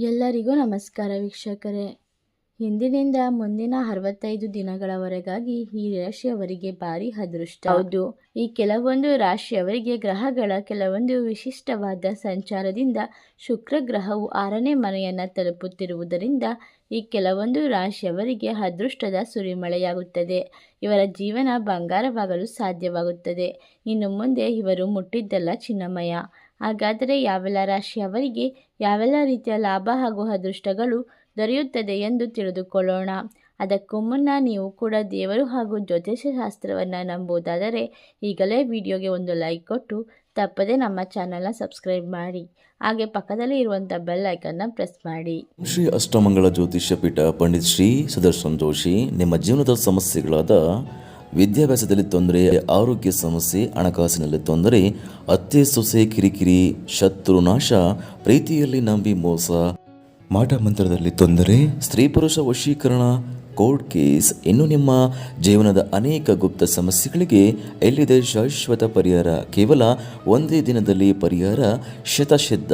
ಎಲ್ಲರಿಗೂ ನಮಸ್ಕಾರ ವೀಕ್ಷಕರೇ. ಇಂದಿನಿಂದ ಮುಂದಿನ ಅರವತ್ತೈದು ದಿನಗಳವರೆಗಾಗಿ ಈ ರಾಶಿಯವರಿಗೆ ಭಾರಿ ಅದೃಷ್ಟ. ಹೌದು, ಈ ಕೆಲವೊಂದು ರಾಶಿಯವರಿಗೆ ಗ್ರಹಗಳ ಕೆಲವೊಂದು ವಿಶಿಷ್ಟವಾದ ಸಂಚಾರದಿಂದ ಶುಕ್ರ ಗ್ರಹವು ಆರನೇ ಮನೆಯನ್ನು ತಲುಪುತ್ತಿರುವುದರಿಂದ ಈ ಕೆಲವೊಂದು ರಾಶಿಯವರಿಗೆ ಅದೃಷ್ಟದ ಸುರಿಮಳೆಯಾಗುತ್ತದೆ. ಇವರ ಜೀವನ ಬಂಗಾರವಾಗಲು ಸಾಧ್ಯವಾಗುತ್ತದೆ. ಇನ್ನು ಮುಂದೆ ಇವರು ಮುಟ್ಟಿದ್ದಲ್ಲ ಚಿನ್ನಮಯ. ಹಾಗಾದರೆ ಯಾವೆಲ್ಲ ರಾಶಿಯವರಿಗೆ ಯಾವೆಲ್ಲ ರೀತಿಯ ಲಾಭ ಹಾಗೂ ಅದೃಷ್ಟಗಳು ದೊರೆಯುತ್ತದೆ ಎಂದು ತಿಳಿದುಕೊಳ್ಳೋಣ. ಅದಕ್ಕೂ ಮುನ್ನ ನೀವು ಕೂಡ ದೇವರು ಹಾಗೂ ಜ್ಯೋತಿಷ್ಯ ಶಾಸ್ತ್ರವನ್ನು ನಂಬುವುದಾದರೆ ಈಗಲೇ ವಿಡಿಯೋಗೆ ಒಂದು ಲೈಕ್ ಕೊಟ್ಟು ತಪ್ಪದೇ ನಮ್ಮ ಚಾನಲ್ನ ಸಬ್ಸ್ಕ್ರೈಬ್ ಮಾಡಿ. ಹಾಗೆ ಪಕ್ಕದಲ್ಲಿ ಇರುವಂಥ ಬೆಲ್ ಐಕನ್ನ ಪ್ರೆಸ್ ಮಾಡಿ. ಶ್ರೀ ಅಷ್ಟಮಂಗಳ ಜ್ಯೋತಿಷ್ಯ ಪೀಠ ಪಂಡಿತ್ ಶ್ರೀ ಸುದರ್ಶನ್ ಜೋಶಿ ನಿಮ್ಮ ಜೀವನದ ಸಮಸ್ಯೆಗಳಾದ ವಿದ್ಯಾಭ್ಯಾಸದಲ್ಲಿ ತೊಂದರೆ ಆರೋಗ್ಯ ಸಮಸ್ಯೆ ಹಣಕಾಸಿನಲ್ಲಿ ತೊಂದರೆ ಅತ್ತೆ ಸೊಸೆ ಕಿರಿಕಿರಿ ಶತ್ರು ನಾಶ ಪ್ರೀತಿಯಲ್ಲಿ ನಂಬಿ ಮೋಸ. ಮಾಟ ಮಂತ್ರದಲ್ಲಿ ತೊಂದರೆ. ಸ್ತ್ರೀ ಪುರುಷ ವಶೀಕರಣ ಕೋರ್ಟ್ ಕೇಸ್ ಇನ್ನು ನಿಮ್ಮ ಜೀವನದ ಅನೇಕ ಗುಪ್ತ ಸಮಸ್ಯೆಗಳಿಗೆ ಎಲ್ಲಿದೆ ಶಾಶ್ವತ ಪರಿಹಾರ? ಕೇವಲ ಒಂದೇ ದಿನದಲ್ಲಿ ಪರಿಹಾರ? ಶತಸಿದ್ಧ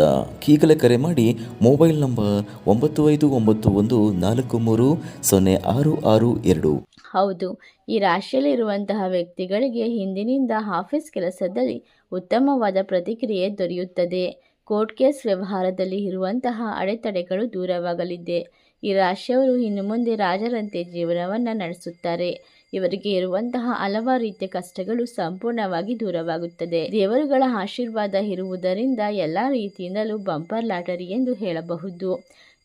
ಈಗಲೇ ಕರೆ ಮಾಡಿ ಮೊಬೈಲ್ ನಂಬರ್ ಒಂಬತ್ತು ಐದು ಒಂಬತ್ತು ಒಂದು ನಾಲ್ಕು ಮೂರು ಸೊನ್ನೆ ಆರು ಆರು ಎರಡು. ಹೌದು. ಈ ರಾಶಿಯಲ್ಲಿರುವಂತಹ ವ್ಯಕ್ತಿಗಳಿಗೆ ಹಿಂದಿನಿಂದ ಆಫೀಸ್ ಕೆಲಸದಲ್ಲಿ ಉತ್ತಮವಾದ ಪ್ರತಿಕ್ರಿಯೆ ದೊರೆಯುತ್ತದೆ. ಕೋರ್ಟ್ ಕೇಸ್ ವ್ಯವಹಾರದಲ್ಲಿ ಇರುವಂತಹ ಅಡೆತಡೆಗಳು ದೂರವಾಗಲಿದೆ. ಈ ರಾಶಿಯವರು ಇನ್ನು ಮುಂದೆ ರಾಜರಂತೆ ಜೀವನವನ್ನು ನಡೆಸುತ್ತಾರೆ. ಇವರಿಗೆ ಇರುವಂತಹ ಹಲವಾರು ರೀತಿಯ ಕಷ್ಟಗಳು ಸಂಪೂರ್ಣವಾಗಿ ದೂರವಾಗುತ್ತದೆ. ದೇವರುಗಳ ಆಶೀರ್ವಾದ ಇರುವುದರಿಂದ ಎಲ್ಲ ರೀತಿಯಿಂದಲೂ ಬಂಪರ್ ಲಾಟರಿ ಎಂದು ಹೇಳಬಹುದು.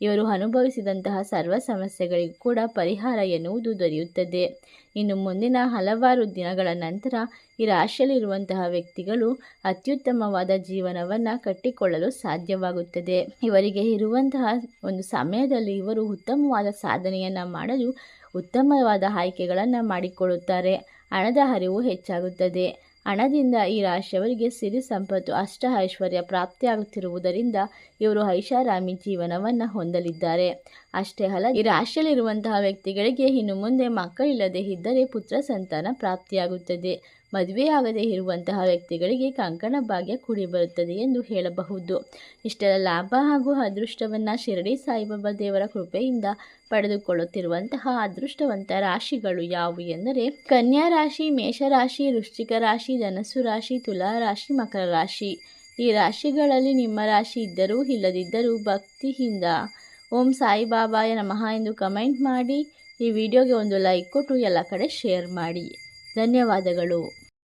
ಇವರು ಅನುಭವಿಸಿದಂತಹ ಸರ್ವ ಸಮಸ್ಯೆಗಳಿಗೂ ಕೂಡ ಪರಿಹಾರ ಎನ್ನುವುದು ದೊರೆಯುತ್ತದೆ. ಇನ್ನು ಮುಂದಿನ ಹಲವಾರು ದಿನಗಳ ನಂತರ ಈ ರಾಶಿಯಲ್ಲಿರುವಂತಹ ವ್ಯಕ್ತಿಗಳು ಅತ್ಯುತ್ತಮವಾದ ಜೀವನವನ್ನು ಕಟ್ಟಿಕೊಳ್ಳಲು ಸಾಧ್ಯವಾಗುತ್ತದೆ. ಇವರಿಗೆ ಇರುವಂತಹ ಒಂದು ಸಮಯದಲ್ಲಿ ಇವರು ಉತ್ತಮವಾದ ಸಾಧನೆಯನ್ನು ಮಾಡಲು ಉತ್ತಮವಾದ ಆಯ್ಕೆಗಳನ್ನು ಮಾಡಿಕೊಳ್ಳುತ್ತಾರೆ. ಹಣದ ಹರಿವು ಹೆಚ್ಚಾಗುತ್ತದೆ. ಹಣದಿಂದ ಈ ರಾಶಿಯವರಿಗೆ ಸಿರಿ ಸಂಪತ್ತು ಅಷ್ಟ ಐಶ್ವರ್ಯ ಪ್ರಾಪ್ತಿಯಾಗುತ್ತಿರುವುದರಿಂದ ಇವರು ಐಷಾರಾಮಿ ಜೀವನವನ್ನು ಹೊಂದಲಿದ್ದಾರೆ. ಅಷ್ಟೇ ಅಲ್ಲ, ಈ ರಾಶಿಯಲ್ಲಿರುವಂತಹ ವ್ಯಕ್ತಿಗಳಿಗೆ ಇನ್ನು ಮುಂದೆ ಮಕ್ಕಳಿಲ್ಲದೆ ಇದ್ದರೆ ಪುತ್ರ ಸಂತಾನ ಪ್ರಾಪ್ತಿಯಾಗುತ್ತದೆ. ಮದುವೆಯಾಗದೇ ಇರುವಂತಹ ವ್ಯಕ್ತಿಗಳಿಗೆ ಕಂಕಣ ಭಾಗ್ಯ ಕೂಡಿ ಬರುತ್ತದೆ ಎಂದು ಹೇಳಬಹುದು. ಇಷ್ಟರ ಲಾಭ ಹಾಗೂ ಅದೃಷ್ಟವನ್ನು ಶಿರಡಿ ಸಾಯಿಬಾಬಾ ದೇವರ ಕೃಪೆಯಿಂದ ಪಡೆದುಕೊಳ್ಳುತ್ತಿರುವಂತಹ ಅದೃಷ್ಟವಂತ ರಾಶಿಗಳು ಯಾವುವು ಎಂದರೆ ಕನ್ಯಾ ರಾಶಿ ಮೇಷರಾಶಿ ವೃಶ್ಚಿಕ ರಾಶಿ, ಧನಸ್ಸು ರಾಶಿ, ತುಲಾ ರಾಶಿ, ಮಕರ ರಾಶಿ. ಈ ರಾಶಿಗಳಲ್ಲಿ ನಿಮ್ಮ ರಾಶಿ ಇದ್ದರೂ ಇಲ್ಲದಿದ್ದರೂ ಭಕ್ತಿಯಿಂದ ಓಂ ಸಾಯಿಬಾಬಾಯ ನಮಃ ಎಂದು ಕಮೆಂಟ್ ಮಾಡಿ, ಈ ವಿಡಿಯೋಗೆ ಒಂದು ಲೈಕ್ ಕೊಟ್ಟು ಎಲ್ಲ ಕಡೆ ಶೇರ್ ಮಾಡಿ. ಧನ್ಯವಾದಗಳು.